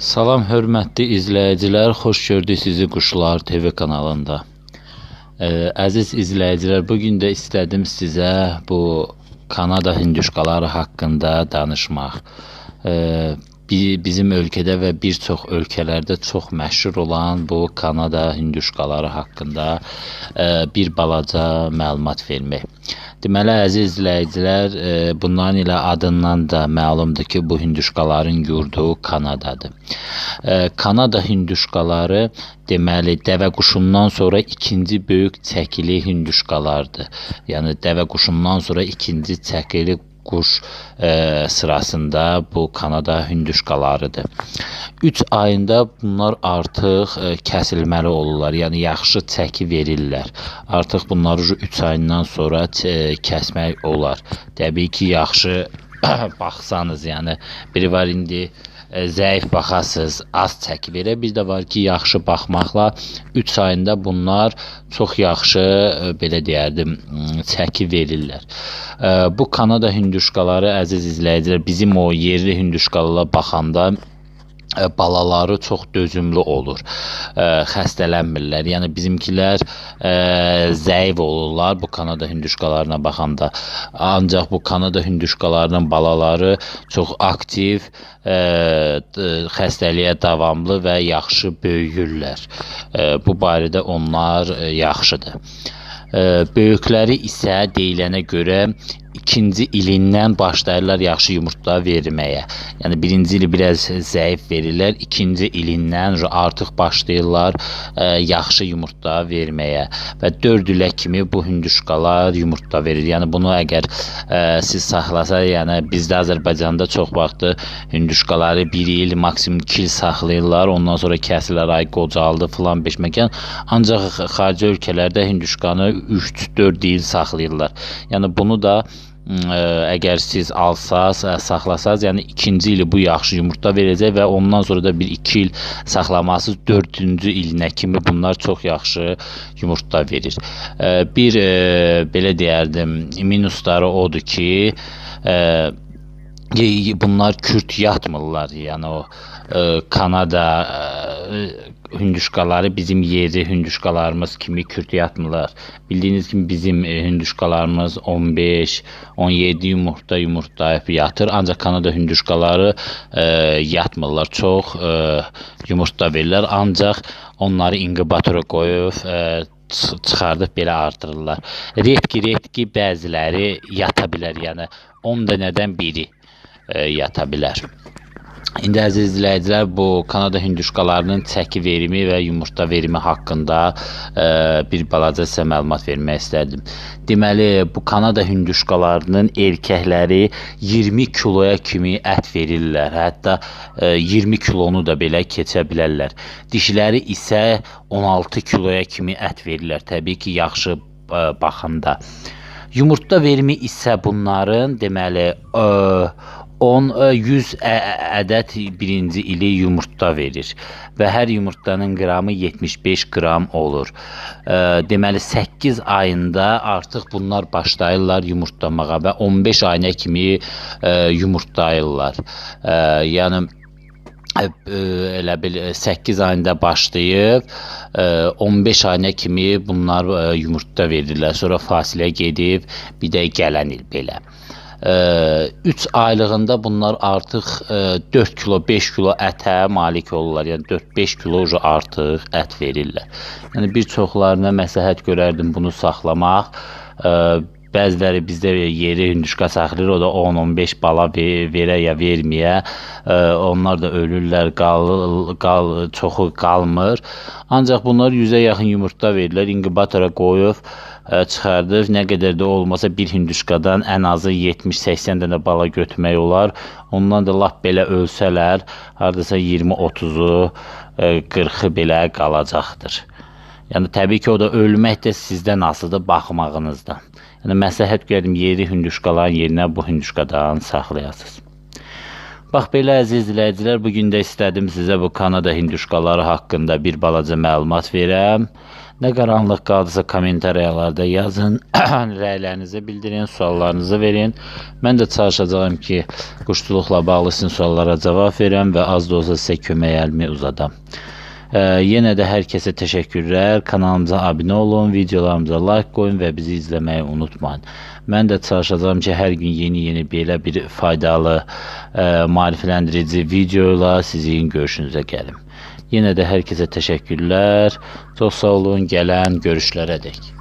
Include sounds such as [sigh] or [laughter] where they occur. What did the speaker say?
Salam hörmətli izləyicilər, xoş gördük sizi Quşlar TV kanalında. Ee, əziz izləyicilər, bu gün də istədim sizə bu Kanada hinduşkaları haqqında danışmaq. Bi- bizim ölkədə və bir çox ölkələrdə çox məşhur olan bu Kanada hinduşkaları haqqında e, bir balaca məlumat vermək. Deməli əziz izləyicilər, e, bunların ilə adından da məlumdur ki, bu hinduşkaların yurdu Kanadadır. E, Kanada hinduşkaları deməli dəvə quşundan sonra ikinci böyük çəkili hinduşkalardır. Yəni dəvə quşundan sonra ikinci çəkili quş e, sırasında bu Kanada hündüşkalarıdır. 3 ayında bunlar artıq e, kəsilməli olurlar. Yəni yaxşı çəki verirlər. Artıq bunları 3 ayından sonra e, kəsmək olar. Təbii ki, yaxşı [coughs] baxsanız, yəni biri var indi zəif baxasız, az çəki verə. Bir də var ki, yaxşı baxmaqla 3 ayında bunlar çox yaxşı e, belə deyərdim, çəki verirlər. E, Bu Kanada hündüşkaları əziz izləyicilər bizim o yerli hündüşkalara baxanda balaları çox dözümlü olur. Ə, xəstələnmirlər. Yəni bizimkilər ə, zəif olurlar bu Kanada hündüşkalarına baxanda. Ancaq bu Kanada hündüşkalarının balaları çox aktiv, ə, xəstəliyə davamlı və yaxşı böyüyürlər. Ə, bu barədə onlar ə, yaxşıdır. Ə, Böyükləri isə deyilənə görə ikinci ilindən başlayırlar yaxşı yumurta verməyə. Yəni birinci ili biraz zəif verirlər, ikinci ilindən artıq başlayırlar ə, yaxşı yumurta verməyə və 4 ilə kimi bu hündüşkalar yumurta verir. Yəni bunu əgər ə, siz saxlasa, yəni bizdə Azərbaycanda çox vaxtı hündüşkaları 1 il, maksimum 2 il saxlayırlar, ondan sonra kəsirlər, ay qocaldı filan beşməkan. Ancaq xarici ölkələrdə hündüşkanı 3-4 il saxlayırlar. Yəni bunu da əgər siz alsaz, saxlasaz, yəni ikinci ili bu yaxşı yumurta verəcək və ondan sonra da bir 2 il saxlamasız 4-cü ilinə kimi bunlar çox yaxşı yumurta verir. Bir belə deyərdim, minusları odur ki, bunlar kürt yatmırlar. Yəni o Kanada ə, hündüşkaları bizim yerli hündüşkalarımız kimi kürt yatmırlar. Bildiyiniz kimi bizim e, hündüşkalarımız 15, 17 yumurta yumurtlayıb yatır. Ancaq Kanada hündüşkaları ə, yatmırlar. Çox ə, yumurta verirlər. Ancaq onları inkubatora qoyub çıx- çıxardıb belə artırırlar. Retki bəziləri yata bilər. Yəni 10 dənədən biri ə, yata bilər. İndi əziz izləyicilər, bu Kanada hündüşkalarının çəki verimi və yumurta verimi haqqında ə, bir balaca sizə məlumat vermək istərdim. Deməli, bu Kanada hündüşkalarının erkəkləri 20 kiloya kimi ət verirlər. Hətta ə, 20 kilonu da belə keçə bilərlər. Dişiləri isə 16 kiloya kimi ət verirlər. Təbii ki, yaxşı ə, baxanda. Yumurta verimi isə bunların deməli ə, 10 ə, 100 ə- ə- ədəd birinci ili yumurta verir və hər yumurtanın qramı 75 qram olur. Ə, deməli 8 ayında artıq bunlar başlayırlar yumurtlamağa və 15 ayına kimi ə, yumurtlayırlar. Yəni elə bil ə, 8 ayında başlayıb ə, 15 ayına kimi bunlar yumurta verirlər. Sonra fasilə gedib bir də gələn il belə. 3 aylığında bunlar artıq ə, 4 kilo, 5 kilo ətə malik olurlar. Yəni 4-5 kilo artıq ət verirlər. Yəni bir çoxlarına məsləhət görərdim bunu saxlamaq. Bəziləri bizdə yeri hündüşka saxlayır, o da 10-15 bala ve- verə ya verməyə. Onlar da ölürlər, qal, qal çoxu qalmır. Ancaq bunlar 100-ə yaxın yumurta verirlər, inkubatora qoyub ə, çıxardıb nə qədər də olmasa bir hündüşkadan ən azı 70-80 dənə bala götürmək olar. Ondan da lap belə ölsələr, hardasa 20-30-u, 40-ı belə qalacaqdır. Yəni təbii ki, o da ölmək də sizdən asılıdır baxmağınızdan. Yəni məsləhət görərdim yeri hündüşkaların yerinə bu hündüşkadan saxlayasınız. Bax belə əziz izləyicilər, bu gün də istədim sizə bu Kanada hinduşkaları haqqında bir balaca məlumat verəm. Nə qaranlıq qaldısa kommentariyalarda yazın, [clears throat] rəylərinizi bildirin, suallarınızı verin. Mən də çalışacağam ki, quşçuluqla bağlı sizin suallara cavab verəm və az da olsa sizə kömək əlimi uzadam. Yenə də hər kəsə təşəkkürlər. Kanalımıza abunə olun, videolarımıza like qoyun və bizi izləməyi unutmayın. Mən də çalışacağam ki, hər gün yeni-yeni belə bir faydalı, e, maarifləndirici videoyla sizin görüşünüzə gəlim. Yenə də hər kəsə təşəkkürlər. Çox sağ olun. Gələn görüşlərə dək.